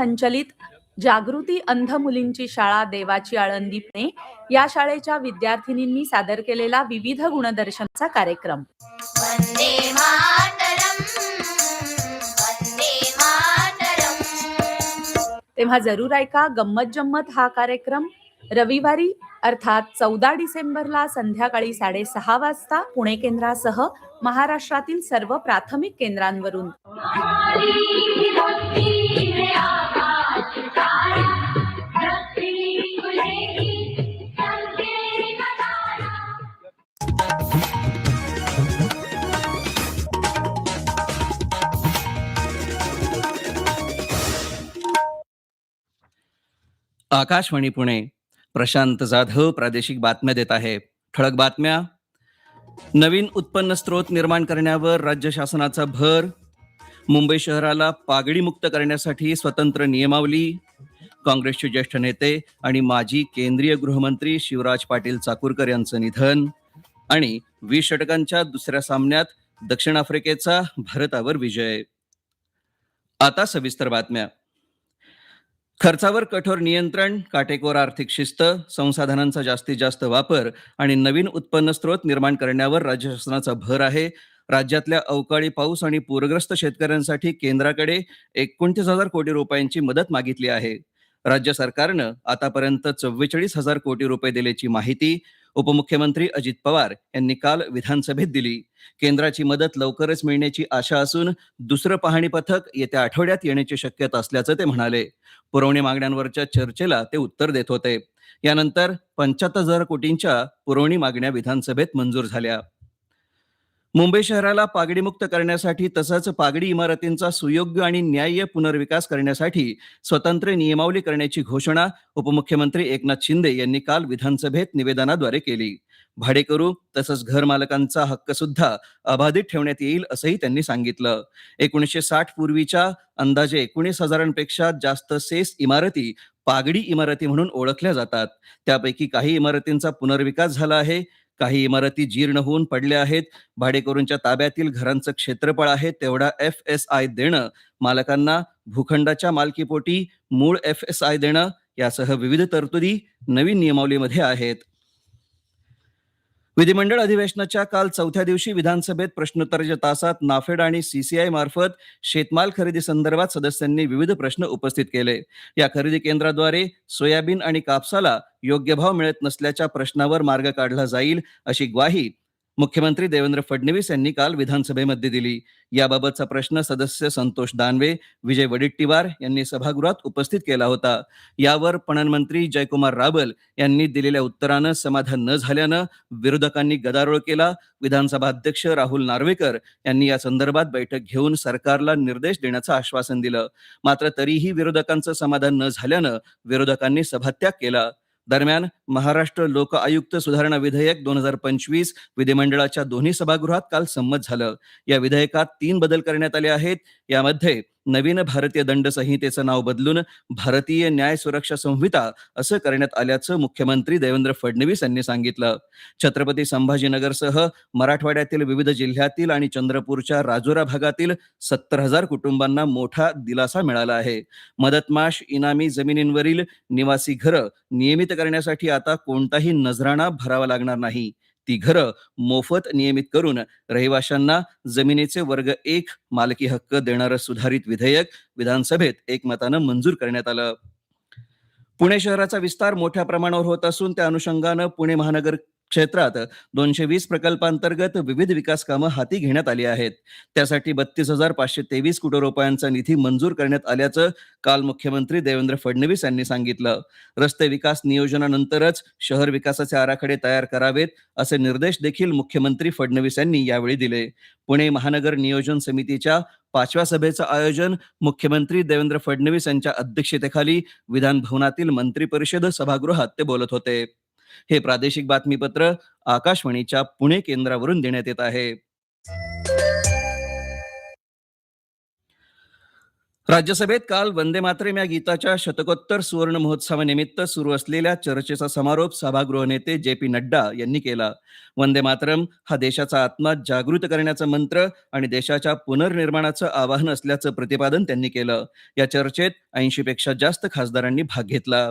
संचलित जागृती अंध मुलींची शाळा देवाची आळंदी पुणे या शाळेच्या विद्यार्थिनींनी सादर केलेला विविध गुणदर्शनाचा कार्यक्रम. तेव्हा जरूर ऐका गंमत जम्मत हा कार्यक्रम. रविवारी अर्थात चौदा डिसेंबरला संध्याकाळी साडेसहा वाजता पुणे केंद्रासह महाराष्ट्रातील सर्व प्राथमिक केंद्रांवरून. आकाशवाणी पुणे प्रशांत जाधव प्रादेशिक बातम्या देत आहे. ठळक बातम्या. नवीन उत्पन्न स्रोत निर्माण करण्यावर राज्य शासनाचा भर. मुंबई शहराला पागडी मुक्त करण्यासाठी स्वतंत्र नियमावली. काँग्रेसचे ज्येष्ठ नेते आणि माजी केंद्रीय गृहमंत्री शिवराज पाटील चाकूरकर यांचं निधन. आणि वीस षटकांच्या दुसऱ्या सामन्यात दक्षिण आफ्रिकेचा भारतावर विजय. आता सविस्तर बातम्या. खर्चावर कठोर नियंत्रण काटेकोर आर्थिक शिस्त संसाधनांचा जास्तीत जास्त वापर आणि नवीन उत्पन्न स्रोत निर्माण करण्यावर राज्य शासनाचा भर आहे. राज्यातल्या अवकाळी पाऊस आणि पूरग्रस्त शेतकऱ्यांसाठी केंद्राकडे एकोणतीस हजार कोटी रुपयांची मदत मागितली आहे. राज्य सरकारनं आतापर्यंत चव्वेचाळीस हजार कोटी रुपये दिल्याची माहिती उपमुख्यमंत्री अजित पवार यांनी काल विधानसभेत दिली. केंद्राची मदत लवकरच मिळण्याची आशा असून दुसरं पाहणी पथक येत्या आठवड्यात येण्याची शक्यता असल्याचं ते म्हणाले. पुरवणी मागण्यांवरच्या चर्चेला ते उत्तर देत होते. यानंतर पंच्याहत्तर हजार कोटींच्या पुरवणी मागण्या विधानसभेत मंजूर झाल्या. मुंबई शहराला पागडीमुक्त करण्यासाठी तसंच पागडी इमारतींचा सुयोग्य आणि न्याय्य पुनर्विकास करण्यासाठी स्वतंत्र नियमावली करण्याची घोषणा उपमुख्यमंत्री एकनाथ शिंदे यांनी काल विधानसभेत निवेदनाद्वारे केली. भाडेकरू तसंच घरमालकांचा हक्क सुद्धा अबाधित ठेवण्यात येईल असंही त्यांनी सांगितलं. एकोणीसशे साठ पूर्वीच्या अंदाजे एकोणीस हजारांपेक्षा जास्त सेस इमारती पागडी इमारती म्हणून ओळखल्या जातात. त्यापैकी काही इमारतींचा पुनर्विकास झाला आहे. काही इमारती जीर्ण होऊन पडल्या आहेत. भाडेकरूंच्या ताब्यातील घरांचं क्षेत्रफळ आहे तेवढा एफ एस आय देणं. मालकांना भूखंडाच्या मालकीपोटी मूळ एफ एस आय देणं. यासह विविध तरतुदी नवीन नियमावलीमध्ये आहेत. विधिमंडळ अधिवेशनाच्या काल चौथ्या दिवशी विधानसभेत प्रश्नोत्तराच्या तासात नाफेड आणि सीसीआय मार्फत शेतमाल खरेदी संदर्भात सदस्यांनी विविध प्रश्न उपस्थित केले. या खरेदी केंद्राद्वारे सोयाबीन आणि कापसाला योग्य भाव मिळत नसल्याच्या प्रश्नावर मार्ग काढला जाईल अशी ग्वाही मुख्यमंत्री देवेंद्र फडणवीस यांनी काल विधानसभेमध्ये दिली. याबाबतचा प्रश्न सदस्य संतोष दानवे विजय वडेट्टीवार यांनी सभागृहात उपस्थित केला होता. यावर पणन मंत्री जयकुमार रावल यांनी दिलेल्या उत्तरानं समाधान न झाल्यानं विरोधकांनी गदारोळ केला. विधानसभा अध्यक्ष राहुल नार्वेकर यांनी या संदर्भात बैठक घेऊन सरकारला निर्देश देण्याचं आश्वासन दिलं. मात्र तरीही विरोधकांचं समाधान न झाल्यानं विरोधकांनी सभात्याग केला. दरम्यान महाराष्ट्र लोक आयुक्त सुधारणा विधेयक दोन हजार पंचवीस विधिमंडळाच्या दोन्ही सभागृहात काल संमत झालं. या विधेयकात तीन बदल करण्यात आले आहेत. यामध्ये नवीन भारतीय दंड संहितेचं नाव बदलून भारतीय न्याय सुरक्षा संहिता असं करण्यात आल्याचं मुख्यमंत्री देवेंद्र फडणवीस यांनी सांगितलं. छत्रपती संभाजीनगरसह मराठवाड्यातील विविध जिल्ह्यातील आणि चंद्रपूरच्या राजुरा भागातील सत्तर हजार कुटुंबांना मोठा दिलासा मिळाला आहे. मदतमाश इनामी जमिनींवरील निवासी घरं नियमित करण्यासाठी आता कोणताही नजराणा भरावा लागणार नाही. ती घरं मोफत नियमित करून रहिवाशांना जमिनीचे वर्ग एक मालकी हक्क देणारं सुधारित विधेयक विधानसभेत एकमतानं मंजूर करण्यात आलं. पुणे शहराचा विस्तार मोठ्या प्रमाणावर होत असून त्या अनुषंगानं पुणे महानगर क्षेत्रात दोनशे वीस प्रकल्पांतर्गत विविध विकास कामं हाती घेण्यात आली आहेत. त्यासाठी बत्तीस हजार पाचशे तेवीस कोटी रुपयांचा निधी मंजूर करण्यात आल्याचं काल मुख्यमंत्री देवेंद्र फडणवीस यांनी सांगितलं. रस्ते विकास नियोजनानंतरच शहर विकासाचे आराखडे तयार करावेत असे निर्देश देखील मुख्यमंत्री फडणवीस यांनी यावेळी दिले. पुणे महानगर नियोजन समितीच्या पाचव्या सभेचं आयोजन मुख्यमंत्री देवेंद्र फडणवीस यांच्या अध्यक्षतेखाली विधान भवनातील मंत्री परिषद सभागृहात ते बोलत होते. हे प्रादेशिक बातमीपत्र आकाशवाणीच्या पुणे केंद्रावरून देण्यात येत आहे. राज्यसभेत काल वंदे मातरम या गीताच्या शतकोत्तर सुवर्ण महोत्सवानिमित्त सुरू असलेल्या चर्चेचा समारोप सभागृह नेते जे पी नड्डा यांनी केला. वंदे मातरम हा देशाचा आत्मा जागृत करण्याचा मंत्र आणि देशाच्या पुनर्निर्माणाचं आवाहन असल्याचं प्रतिपादन त्यांनी केलं. या चर्चेत ऐंशी पेक्षा जास्त खासदारांनी भाग घेतला.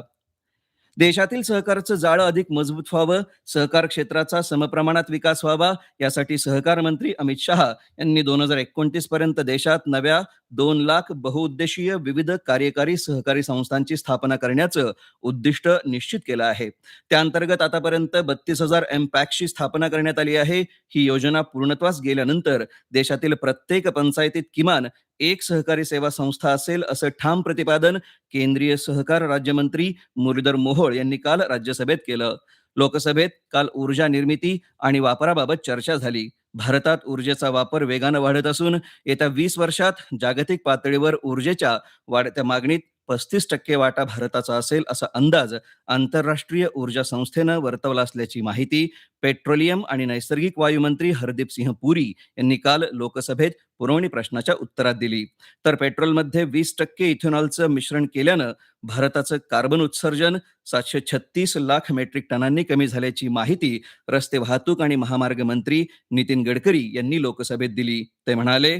देशातील सहकारचं जाळं अधिक मजबूत व्हावं सहकार क्षेत्राचा समप्रमाणात विकास व्हावा यासाठी सहकार मंत्री अमित शहा यांनी दोन हजार एकोणतीस पर्यंत देशात नव्या दोन लाख बहुउद्देशीय विविध कार्यकारी सहकारी संस्थांची स्थापना करण्याचं उद्दिष्ट निश्चित केलं आहे. त्याअंतर्गत आतापर्यंत बत्तीस हजार एम पॅक्सची स्थापना करण्यात आली आहे. ही योजना पूर्णत्वास गेल्यानंतर देशातील प्रत्येक पंचायतीत किमान एक सहकारी सेवा संस्था असेल असं ठाम प्रतिपादन केंद्रीय सहकार राज्यमंत्री मुरलीधर मोहोळ यांनी काल राज्यसभेत केलं. लोकसभेत काल ऊर्जा निर्मिती आणि वापराबाबत चर्चा झाली. भारतात ऊर्जेचा वापर वेगानं वाढत असून येत्या वीस वर्षात जागतिक पातळीवर ऊर्जेच्या वाढत्या मागणीत पस्तीस टक्के वाटा भारताचा असेल असा अंदाज आंतरराष्ट्रीय ऊर्जा संस्थेनं वर्तवला असल्याची माहिती पेट्रोलियम आणि नैसर्गिक वायू मंत्री हरदीप सिंह पुरी यांनी काल लोकसभेत पुरवणी प्रश्नाच्या उत्तरात दिली. तर पेट्रोलमध्ये वीस टक्के इथेनॉलचं मिश्रण केल्यानं भारताचं कार्बन उत्सर्जन सातशे छत्तीस लाख मेट्रिक टनांनी कमी झाल्याची माहिती रस्ते वाहतूक आणि महामार्ग मंत्री नितीन गडकरी यांनी लोकसभेत दिली. ते म्हणाले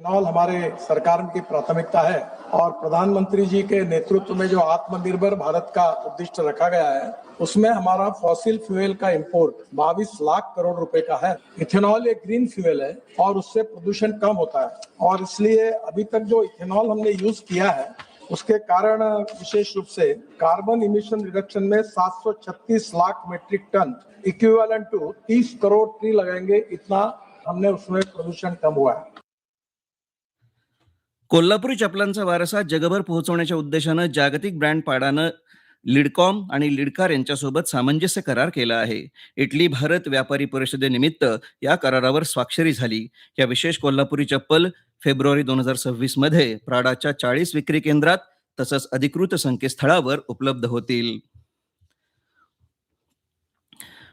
इथेनॉल हमारे सरकार की प्राथमिकता है और प्रधानमंत्री जी के नेतृत्व में जो आत्मनिर्भर भारत का उद्दिष्ट रखा गया है, उसमें हमारा फॉसिल फ्यूल का इंपोर्ट बाईस लाख करोड़ रुपए का है। इथेनॉल एक ग्रीन फ्यूल है और उससे प्रदूषण कम होता है। और इसलिए अभी तक जो इथेनॉल हमने यूज़ किया है, उसके कारण विशेष रूप से कार्बन इमिशन रिडक्शन में 736 lakh metric ton equivalent to 30 crore tree लगाएँगे, इतना हमने उसमें प्रदूषण कम हुआ है। कोल्हापुरी चपलांचा वारसा जगभर पोहोचवण्याच्या उद्देशानं जागतिक ब्रँड पाडानं लिडकॉम आणि लिडकार यांच्यासोबत सामंजस्य करार केला आहे. इटली भारत व्यापारी परिषदेनिमित्त या करारावर स्वाक्षरी झाली. या विशेष कोल्हापुरी चप्पल फेब्रुवारी दोन हजार सव्वीसमध्ये प्राडाच्या चाळीस विक्री केंद्रात तसंच अधिकृत संकेतस्थळावर उपलब्ध होतील.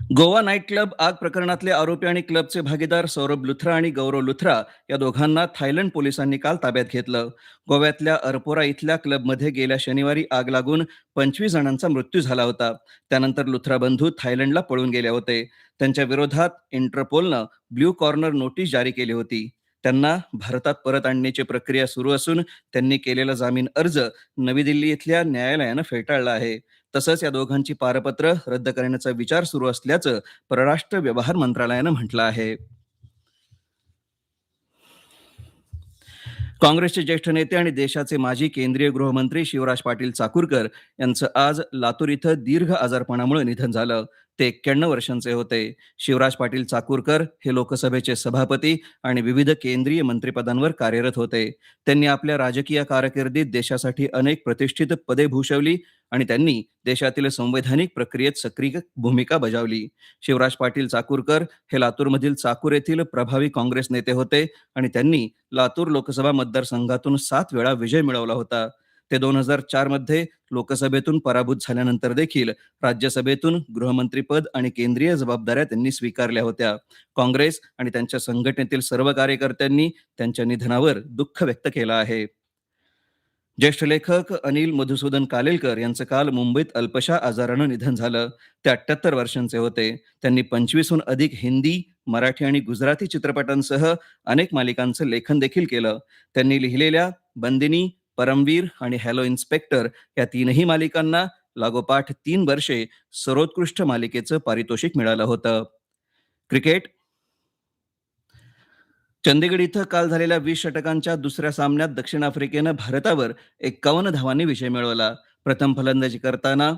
गोवा नाईट क्लब आग प्रकरणातले आरोपी आणि क्लबचे भागीदार सौरभ लुथरा आणि गौरव लुथरा या दोघांना थायलंड पोलिसांनी काल ताब्यात घेतलं. गोव्यातल्या अरपोरा इथल्या क्लबमध्ये गेल्या शनिवारी आग लागून पंचवीस जणांचा मृत्यू झाला होता. त्यानंतर लुथरा बंधू थायलंडला पळून गेले होते. त्यांच्या विरोधात इंटरपोलनं ब्ल्यू कॉर्नर नोटीस जारी केली होती. त्यांना भारतात परत आणण्याची प्रक्रिया सुरू असून त्यांनी केलेला जामीन अर्ज नवी दिल्ली इथल्या न्यायालयानं फेटाळला आहे. तसंच या दोघांची पारपत्र रद्द करण्याचा विचार सुरू असल्याचं परराष्ट्र व्यवहार मंत्रालयानं म्हटलं आहे. काँग्रेसचे ज्येष्ठ नेते आणि देशाचे माजी केंद्रीय गृहमंत्री शिवराज पाटील चाकूरकर यांचं आज लातूर इथं दीर्घ आजारपणामुळे निधन झालं. ते एक्क्याण्णव वर्षांचे होते. शिवराज पाटील चाकूरकर हे लोकसभेचे सभापती आणि विविध केंद्रीय मंत्रिपदांवर कार्यरत होते. त्यांनी आपल्या राजकीय कारकिर्दीत देशासाठी अनेक प्रतिष्ठित पदे भूषवली आणि त्यांनी देशातील संवैधानिक प्रक्रियेत सक्रिय भूमिका बजावली. शिवराज पाटील चाकूरकर हे लातूरमधील चाकूर येथील प्रभावी काँग्रेस नेते होते आणि त्यांनी लातूर लोकसभा मतदारसंघातून सात वेळा विजय मिळवला होता. ते दोन हजार चारमध्ये लोकसभेतून पराभूत झाल्यानंतर देखील राज्यसभेतून गृहमंत्रीपद आणि केंद्रीय जबाबदाऱ्या त्यांनी स्वीकारल्या होत्या. काँग्रेस आणि त्यांच्या संघटनेतील सर्व कार्यकर्त्यांनी त्यांच्या निधनावर दुःख व्यक्त केलं आहे. ज्येष्ठ लेखक अनिल मधुसूदन कालेलकर यांचं काल मुंबईत अल्पशा आजारानं निधन झालं. ते अठ्याहत्तर वर्षांचे होते. त्यांनी पंचवीसहून अधिक हिंदी मराठी आणि गुजराती चित्रपटांसह अनेक मालिकांचं लेखन देखील केलं. त्यांनी लिहिलेल्या बंदिनी परमवीर आणि हॅलो इन्स्पेक्टर या तीनही मालिकांना लागोपाठ तीन वर्षे सर्वोत्कृष्ट मालिकेचं पारितोषिक मिळालं होतं. क्रिकेट. चंदीगड इथं काल झालेल्या वीस षटकांच्या दुसऱ्या सामन्यात दक्षिण आफ्रिकेनं भारतावर एक्कावन्न धावांनी विजय मिळवला. प्रथम फलंदाजी करताना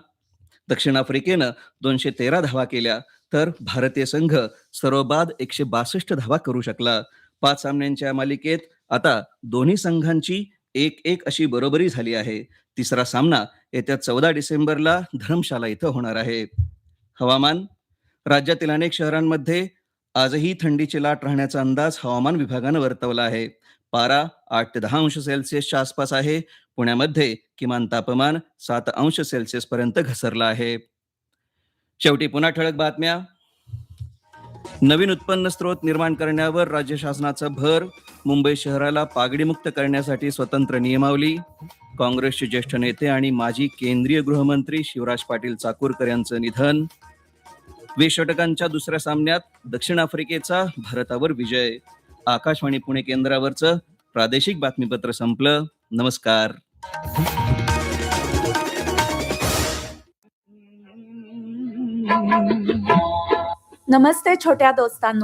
दक्षिण आफ्रिकेनं दोनशे तेरा धावा केल्या तर भारतीय संघ सर्वबाद एकशे बासष्ट धावा करू शकला. पाच सामन्यांच्या मालिकेत आता दोन्ही संघांची एक एक अशी बरोबरी झाली आहे. तिसरा सामना येत्या चौदा डिसेंबरला धर्मशाला इथं होणार आहे. हवामान राज्यातील अनेक शहरांमध्ये आजही थंडीची लाट राहण्याचा अंदाज हवामान विभागानं वर्तवला आहे. पारा आठ ते दहा अंश सेल्सिअसच्या आसपास आहे. पुण्यामध्ये किमान तापमान सात अंश सेल्सिअस पर्यंत घसरलं आहे. शेवटी पुन्हा ठळक बातम्या. नवीन उत्पन्न स्रोत निर्माण करण्यावर राज्य शासनाचा भर मुंबई शहराला पागडीमुक्त करण्यासाठी स्वतंत्र नियमावली. काँग्रेसचे ज्येष्ठ नेते आणि माजी केंद्रीय गृहमंत्री शिवराज पाटील चाकूरकर यांचं निधन. वीस षटकांच्या दुसऱ्या सामन्यात दक्षिण आफ्रिकेचा भारतावर विजय. आकाशवाणी पुणे केंद्रावरचं प्रादेशिक बातमीपत्र संपलं. नमस्कार. नमस्ते छोट्या दोस्तांनो.